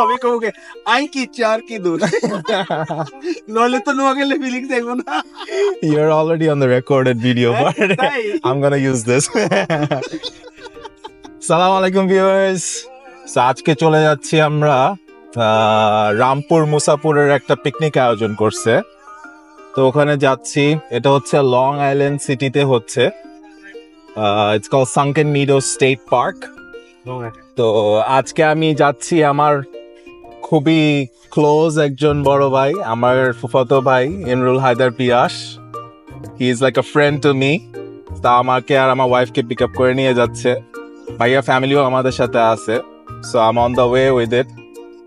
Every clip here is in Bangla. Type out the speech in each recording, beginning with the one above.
আমি কবকে আই কি চার কি দূর নইলে তো নোয়াখালী ফিলিংস দেখব না You're already on the recorded video, but তাই? I'm gonna use this. সালাম আলাইকুম ভিউয়ার্স আজকে চলে যাচ্ছি আমরা রামপুর মুসাপুরের একটা পিকনিক আয়োজন করছে। তো ওখানে যাচ্ছি। এটা হচ্ছে লং আইল্যান্ড সিটিতে হচ্ছে। It's called Sunken Meadow State Park তো আজকে আমি যাচ্ছি আমার খুবই ক্লোজ একজন বড় ভাই আমার ফুফাতো ভাই Imrul Haider Pias. He is like a friend to me তা আমাকে আর আমার ওয়াইফকে পিক আপ করে নিয়ে যাচ্ছে। ভাইয়া ফ্যামিলিও আমাদের সাথে আছে। So um on the way with it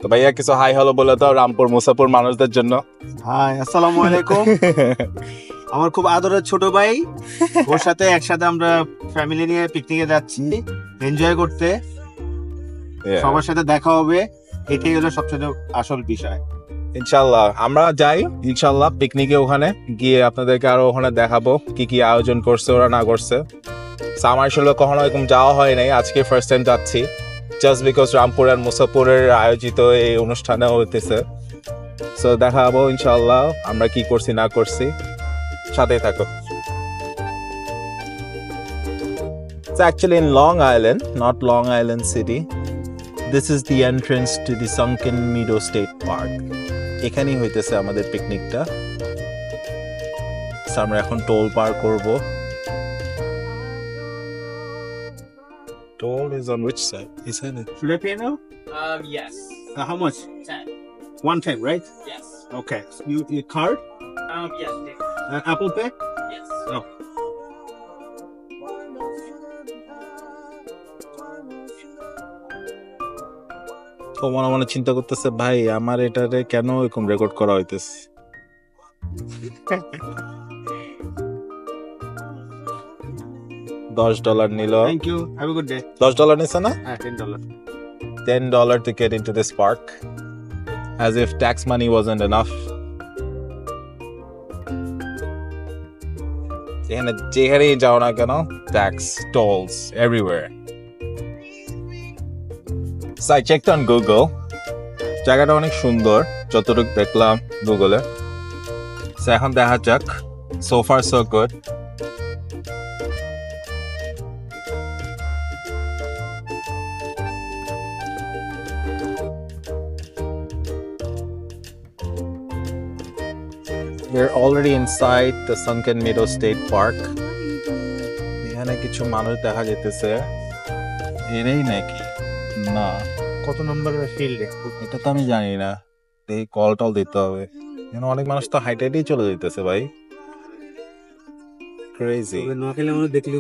তো ভাইয়া কিছু হাই হ্যালো বলে দাও রামপুর মুসাপুর মানুষদের জন্য। হাই আসসালামু আলাইকুম। আমার খুব আদরের ছোট ভাই ওর সাথে একসাথে আমরা ফ্যামিলি নিয়ে পিকনিকে যাচ্ছি এনজয় করতে। সবার সাথে দেখা হবে এটাই হলো সবচেয়ে আসল বিষয়। ইনশাল্লাহ আমরা যাই ইনশাল্লাহ পিকনিকে ওখানে গিয়ে আপনাদেরকে আরও ওখানে দেখাবো কি কি আয়োজন করছে ওরা না করছে। আমার আসলে কখনো এরকম যাওয়া হয় নাই আজকে ফার্স্ট টাইম যাচ্ছি। জাস্ট বিকজ রামপুর আর মুসাপুরের আয়োজিত এই অনুষ্ঠানে হইতেছে। সো দেখাবো ইনশাল্লাহ আমরা কি করছি না করছি। সাথে থাকো। It's actually in Long Island, not Long Island City. This is the entrance to the Meadow State Park. এখানেই হইতেছে আমাদের পিকনিকটা আমরা এখন টোল পার করব। Toll is on which side এখানে Should I pay now? Um, yes. Uh, how much? Ten. One time, right? Yes. Okay. You, you card? Um, yes. yes. Uh, Apple Pay? Yes. Oh. ও মনে মনে চিন্তা করতেছে ভাই আমার এটারে কেন এরকম রেকর্ড করা হইতেছে দশ ডলার নিল Thank you. Have a good day. দশ ডলার নিছে না Ah, ten dollar. ten dollar to get into this park, as if tax money wasn't enough. যেখানে যেখানেই যাও না কেন tax tolls everywhere So I checked on Google. জায়গাটা অনেক সুন্দর যতটুকু দেখলাম গুগলে এখন দেখা যাক so far so good We're already inside the Sunken Meadow State Park. এখানে কিছু মানুষ দেখা যেতেছে এরাই নাকি? না। কত নম্বরের ফিল্ডে এটা তো আমি জানি না। এই কল টল দিতে হবে। এখানে অনেক মানুষ তো হাইট হাইটেই চলে যেতেছে ভাই। ক্রেজি নোয়াখালী আমরা দেখলে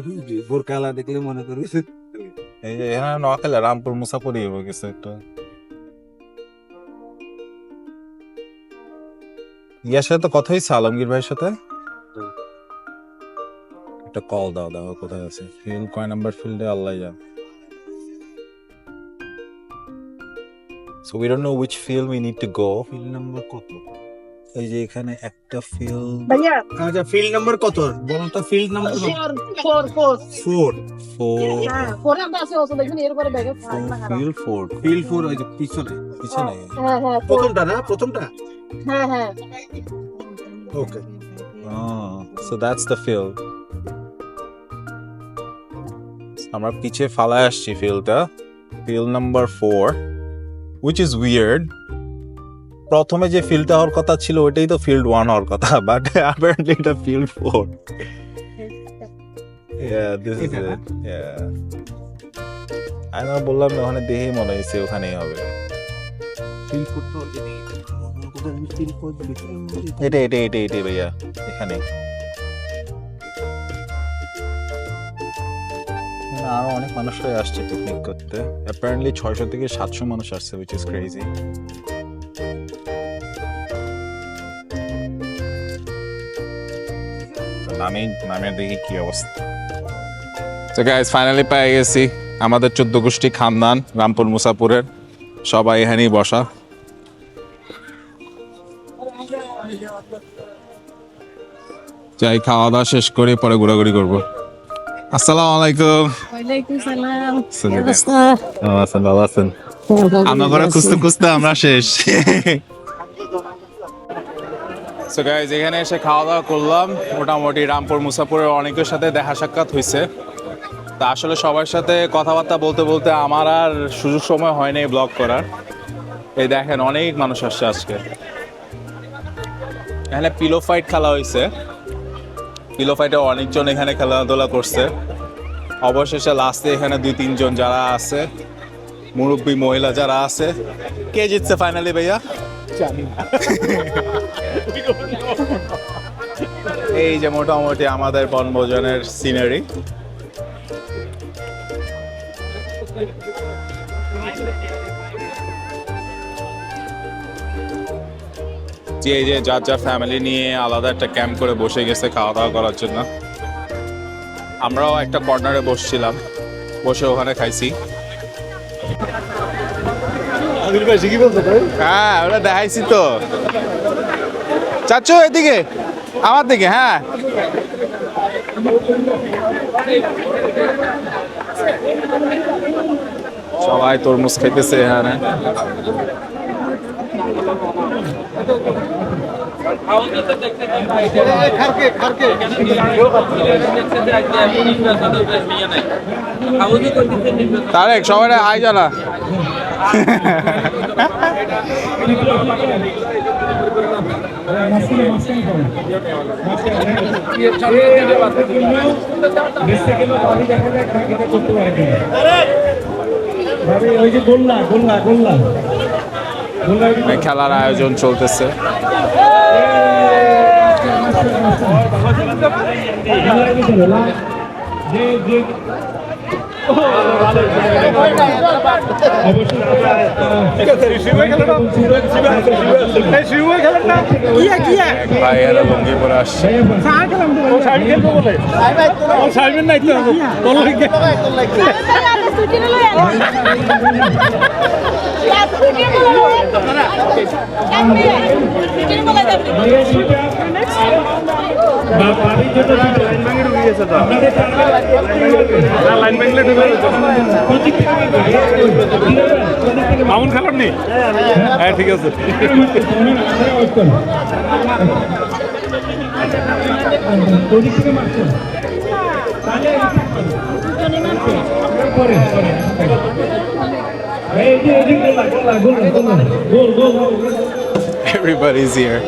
বোরকালা দেখলে মনে করি। এই যে এখানে নোয়াখালী রামপুর মুসাপুরি হয়ে গেছে একটা। ইয়ার সাথে তো কথা হয়েছে আলমগীর ভাইয়ের সাথে। একটা কল দাও দাও কোথায় আছে। ফিল কয় নাম্বার ফিল্ডে আল্লাহ যা so we don't know which field we need to go fill number কত? এই যে এখানে একটা ফিল্ড আচ্ছা ফিল নাম্বার কত? বল তো ফিল নাম্বার 4 4 4 4 4 আমরা আছে আসলে দেখুন এর পরে ব্যাগে ফিল্ড 4 ফিল 4 ওই যে পিছনে। পিছনে। হ্যাঁ হ্যাঁ প্রথমটা না প্রথমটা? হ্যাঁ হ্যাঁ ওকে Oh, so that's the field. আমরা পিছে ফালায় আসছি ফিল্ডটা field number four which is weird প্রথমে যে ফিল্ডটা হওয়ার কথা ছিল ওইটাই তো ফিল্ড ওয়ান হওয়ার কথা বাট অ্যাপারেন্টলি এটা field four Yeah, this is it. Yeah. আমি না বললাম না, ওখানে দেখেই মনে হয়েছে ওখানেই হবে ফিল্ড ফোর তো যদি ফিল্ড ফোর এটা আরও অনেক মানুষরাই আসছে পিকনিক করতে। অ্যাপারেন্টলি ছয়শো থেকে সাতশো মানুষ আসছে উইচ ইজ ক্রেজি দেখি কি অবস্থা। তো গাইজ ফাইনালি পেয়ে গেছি। আমাদের চোদ্দ গোষ্ঠী খানদান, রামপুর, মুসাপুরের। সবাই এখানেই বসা। যাই খাওয়া দাওয়া শেষ করে পরে ঘোরাঘুরি করব। আসসালামু আলাইকুম। আছেন ভালো আছেন? আমরা করে খুঁজতে খুঁজতে আমরা শেষ। সো গাইজ এখানে এসে খাওয়া দাওয়া করলাম। মোটামুটি রামপুর মুসাপুরের অনেকের সাথে দেখা সাক্ষাৎ হয়েছে। তা আসলে সবার সাথে কথাবার্তা বলতে বলতে আমার আর সুযোগ সময় হয়নি ব্লগ করার। এই দেখেন অনেক মানুষ আসছে আজকে। এখানে পিলো ফাইট খেলা হয়েছে। পিলো ফাইটে অনেকজন এখানে খেলাধুলা করছে। অবশেষে লাস্টে এখানে দুই তিনজন যারা আছে মুরব্বী মহিলা যারা আছে কে জিতছে ফাইনালি ভাইয়া? এই যে মোটামুটি আমাদের বনভোজনের সিনারি যে এই যে যার যার ফ্যামিলি নিয়ে আলাদা একটা ক্যাম্প করে বসে গেছে খাওয়া দাওয়া করার জন্য। আমরাও একটা কর্নারে বসছিলাম বসে ওখানে খাইছি। হ্যাঁ ওটা দেখাইছি তো। চাচ্ছ এদিকে আমার দিকে হ্যাঁ। সবাই তরমুজ খাইতেছে এখানে। তারেক সবাই হাই জানা ওই যে গোল্লা গোল্লা গোল্লা গোল্লা। খেলার আয়োজন চলতেছে যে যে ভাই এরা লুঙ্গি পরে আসছে বাড়ির জন্য আপনাদের মামুন খালাম নি হ্যাঁ ঠিক আছে। ওদিক থেকে গোল Everybody's here.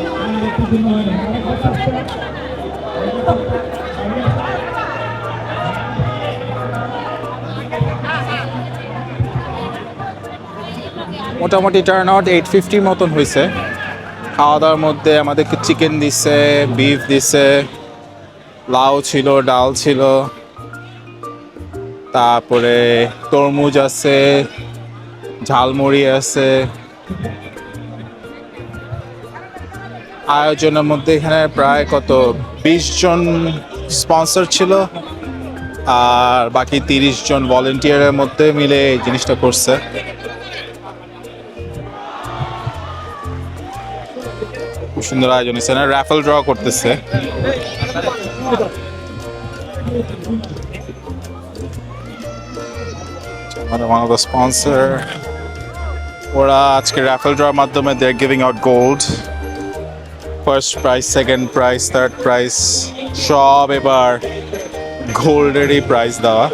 মোটামুটি টার্ন আউট এইট ফিফটির মতন হয়েছে খাওয়া দাওয়ার মধ্যে আমাদেরকে চিকেন দিছে বিফ দিছে, লাউ ছিল, ডাল ছিল। তারপরে তরমুজ আছে, ঝালমুড়ি আছে। আয়োজনের মধ্যে এখানে প্রায় কত, বিশ জন স্পন্সর ছিল আর বাকি তিরিশ জন ভলেন্টিয়ারের মধ্যে মিলে এই জিনিসটা করছে। খুব সুন্দর আয়োজন হয়েছে না? র্যাফেল ড্র করতেছে। মানে ওয়ান অফ দ্য স্পন্সর ওরা আজকে র্যাফেল ড্রর মাধ্যমে they are giving out gold first prize second prize third prize সব এবার গোল্ডেরই প্রাইজ দেওয়া।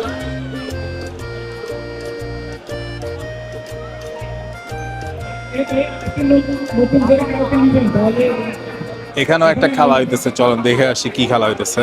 এখানেও একটা খেলা হইতেছে, চলুন দেখে আসি কি খেলা হইতেছে।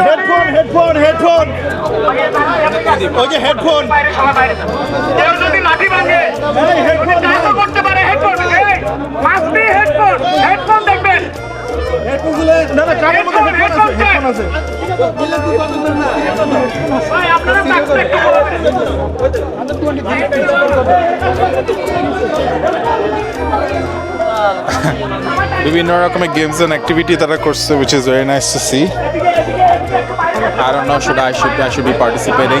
হেডফোন হেডফোন হেডফোন ওই যে হেডফোন যদি লাঠি ভাঙে করতে পারে হেডফোন হেডফোন হেডফোন বিভিন্ন রকমের গেমস এন্ড অ্যাক্টিভিটি তারা করছে which is very nice to see আর অন্য should I should I should be participating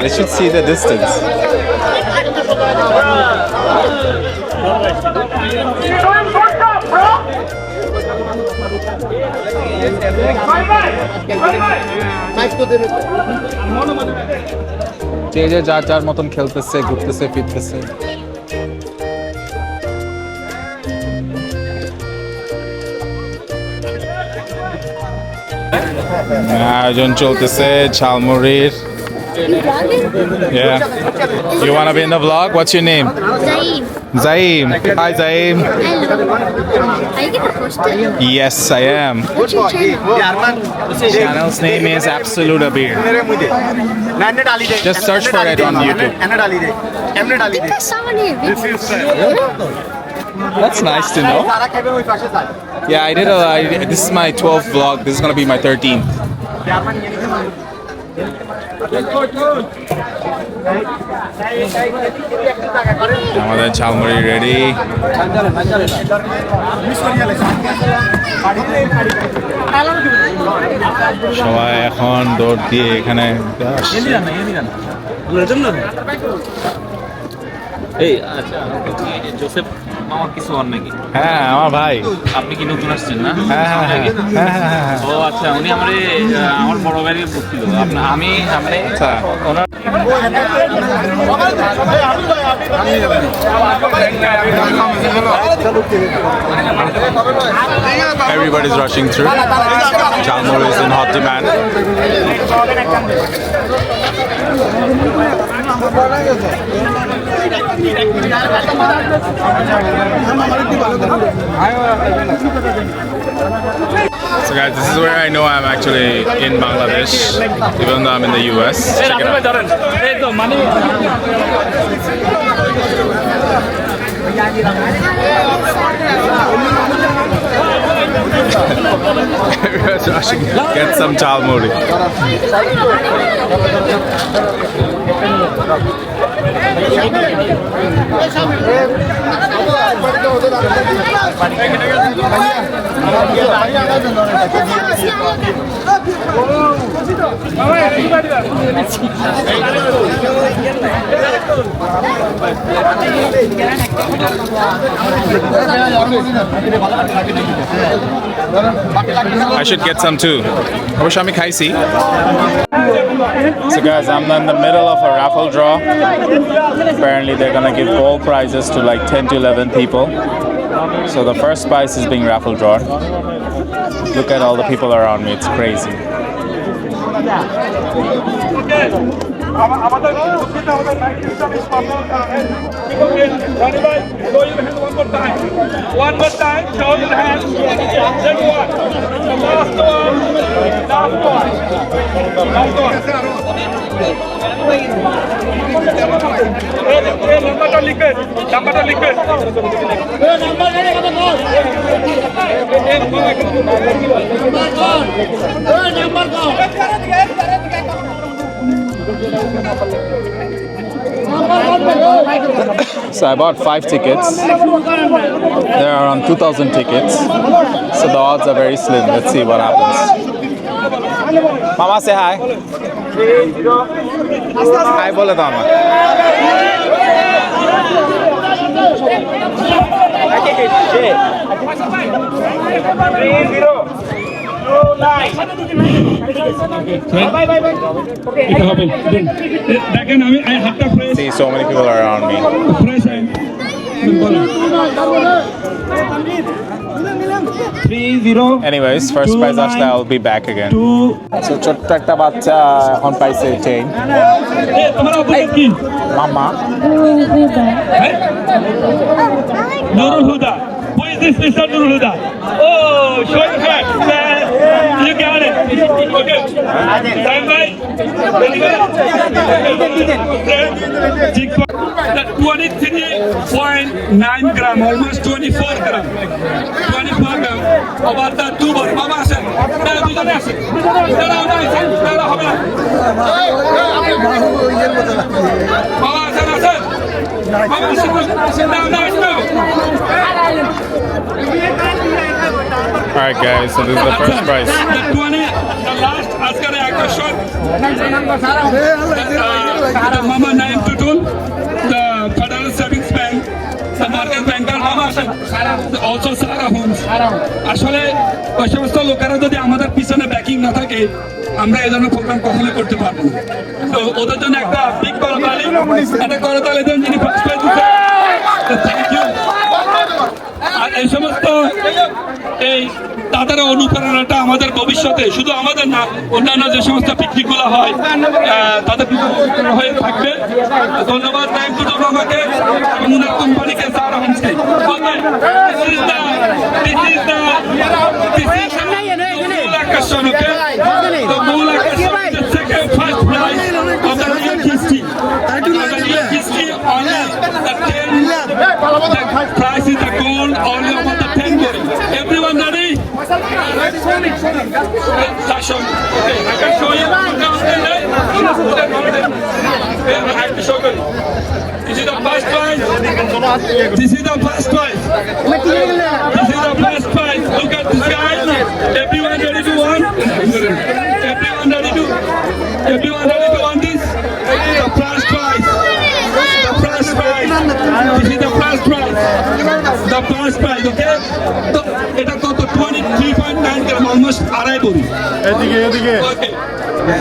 they should see the distance. যে যে যার যার মতন খেলতেছে ঘুরতেছে ফিরতেছে আয়োজন চলতেছে ঝালমুড়ির Yeah. You want to be in the vlog? What's your name? Zaim. Zaim. Hi, Zaim. Hello. Are you gonna post it? Yes, I am. What's your channel? Channel's name is Absolute Abir. Just search for it on YouTube. I think I saw one here. That's nice to know. Yeah, I did a. I, this is my 12th vlog. This is gonna be my 13th. আমাদের ঝালমুড়ি রেডি সবাই এখন দৌড় দিয়ে এখানে এই আচ্ছা এই যে জোসেফ মামা কিছু হন নাকি হ্যাঁ আমার ভাই আপনি কি নতুন আসছেন না হ্যাঁ হ্যাঁ হ্যাঁ হ্যাঁ হ্যাঁ হ্যাঁ ও আচ্ছা উনি আমার আমার বড় ভাইয়ের বলছিল আমি আপনি আচ্ছা ওনার Everybody's rushing through. Chalmur is in hot demand. So guys, this is where I know I'm actually in Bangladesh, even though I'm in the US. Check it out. ধরেন এই তো মানে Everyone's rushing. Get some chalmuri. I should get some too. অবশ্য আমি খাইছি so guys, I'm in the middle of a raffle draw. Apparently they're gonna give gold prizes to like 10 to 11 people. So the first prize is being raffle drawn. Look at all the people around me, it's crazy. One more time. One. Show your hand. Then one. The last one. Last one. Last one. নাম্বারটা লিখবেন নাম্বারটা লিখবেন So I bought five tickets. There are around 2,000 tickets. So the odds are very slim. Let's see what happens. Mama, say hi. Hi, bole. Three zero দেখেন আমি এই হাতটা fresh See so many people around me. Fresh three zero Anyways, first prize আসলে I'll be back again. To So ছোট্ট একটা বাচ্চা এখন পাইছে চেইন তোমার অপোজিট কি মামা Nurul Huda. Who is this Mr. Nurul Huda? Oh, show your hand. Uh, guys? Six point- that 23.9 gram, almost 24 gram. 24 gram. About that two bar. Mama আসেন। দাঁড়াও, দুজনে আসেন। দাঁড়াও, দাঁড়াও, দাঁড়াও, হবে না। বাবা আসেন, আসেন। Alright guys, so this is the first prize. The 20, the last আজকের আকর্ষণ uh, Mama Naim Tutul, the Federal Savings Bank, the Market Banker Mama also Sarah Homes. আসলে ওই সমস্ত লোকেরা যদি আমাদের পিছনে ব্যাকিং না থাকে আমরা এই ধরনের প্রোগ্রাম কখনো করতে পারব না। তো ওদের জন্য একটা বিগ করতালি, একটা করতালি দেন যিনি ফার্স্ট আর এই সমস্ত এই তাদের অনুপ্রেরণাটা আমাদের ভবিষ্যতে, শুধু আমাদের না, অন্যান্য যে সমস্ত পিকনিকগুলো হয় তাদের হয়ে থাকবে। ধন্যবাদ নাইম টুটুল আমাকে উনার কোম্পানিকে স্যার is the this মূল আকর্ষণ okay the মূল আকর্ষণ the second first prize of the New History of the New History only the 10 the price is the gold only about the 10 gold everyone ready Sasha, okay, I can show you. I have to show you. This is the first prize. This is the first prize. This is the first prize. Look at this guy. Everyone ready to win? Everyone ready to? Everyone ready to win this? The first prize. The first prize. This is the first prize. The first prize, okay? তো এটা কত 23.9 গ্রাম অলমোস্ট আড়াই বড়ি এদিকে এদিকে Okay.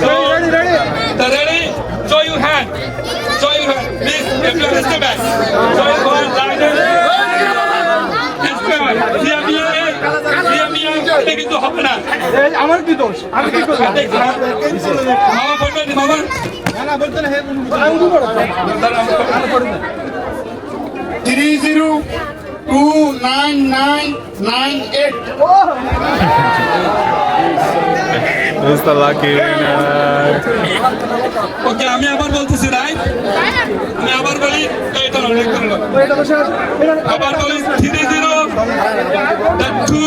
So, ready, ready? The ready? Show your hand. Show your hand. Please, everyone step back. Show your hand. Like this. কিন্তু হবে না। আমার কি দোষ? আমি কি করলাম? মামা বলবেন, মামা? Three zero two nine nine nine eight Who's the lucky winner? Okay, আমি আবার বলতেছি রাইট আমি আবার বলি আবার বলি three zero the two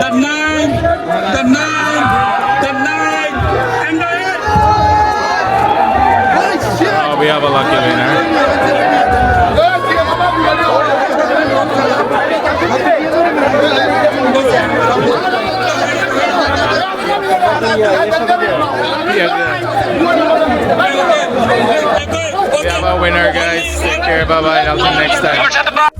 the nine the nine the nine Oh, we have a lucky winner. We have a winner, guys. Take care. Bye bye. Until next time.